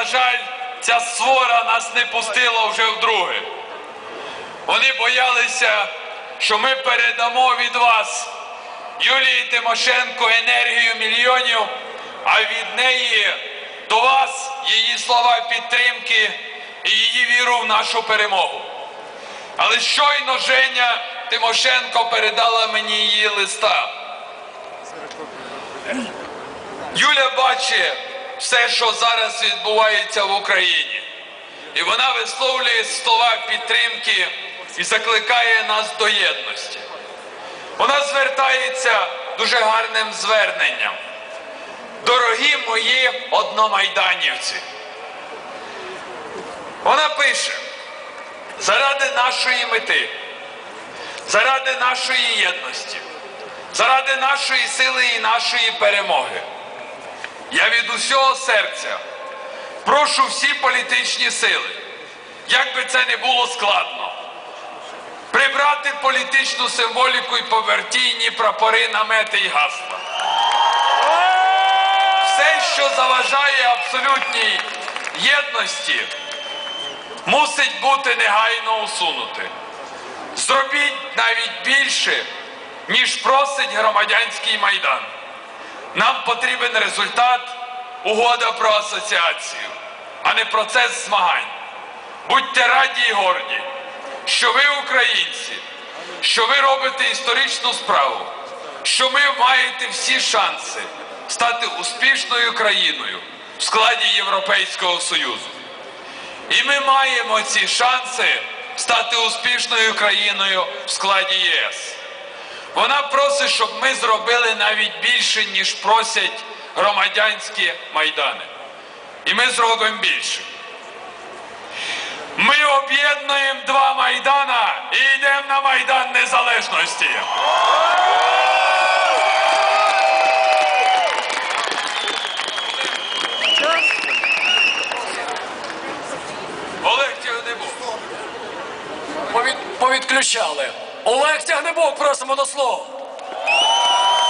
на жаль, ця свора нас не пустила вже вдруге. Вони боялися, що ми передамо від вас Юлії Тимошенко енергію мільйонів, а від неї до вас її слова підтримки і її віру в нашу перемогу. Але щойно Женя Тимошенко передала мені її листа. Юля бачить все, що зараз відбувається в Україні. І вона висловлює слова підтримки і закликає нас до єдності. Вона звертається дуже гарним зверненням. Дорогі мої одномайданівці. Вона пише, заради нашої мети, заради нашої єдності, заради нашої сили і нашої перемоги. Я від усього серця прошу всі політичні сили, як би це не було складно, прибрати політичну символіку і повертійні прапори, намети і гасла. Все, що заважає абсолютній єдності, мусить бути негайно усунути. Зробіть навіть більше, ніж просить громадянський майдан. Нам потрібен результат угода про асоціацію, а не процес змагань. Будьте раді і горді, що ви українці, що ви робите історичну справу, що ви маєте всі шанси стати успішною країною в складі Європейського Союзу. І ми маємо ці шанси стати успішною країною в складі ЄС. Вона просить, щоб ми зробили навіть більше, ніж просять громадянські майдани. І ми зробимо більше. Ми об'єднуємо два майдана і йдемо на Майдан Незалежності. Олег Тягнебок. Повід... Повідключали. Олег Тягнебок, просимо до слова.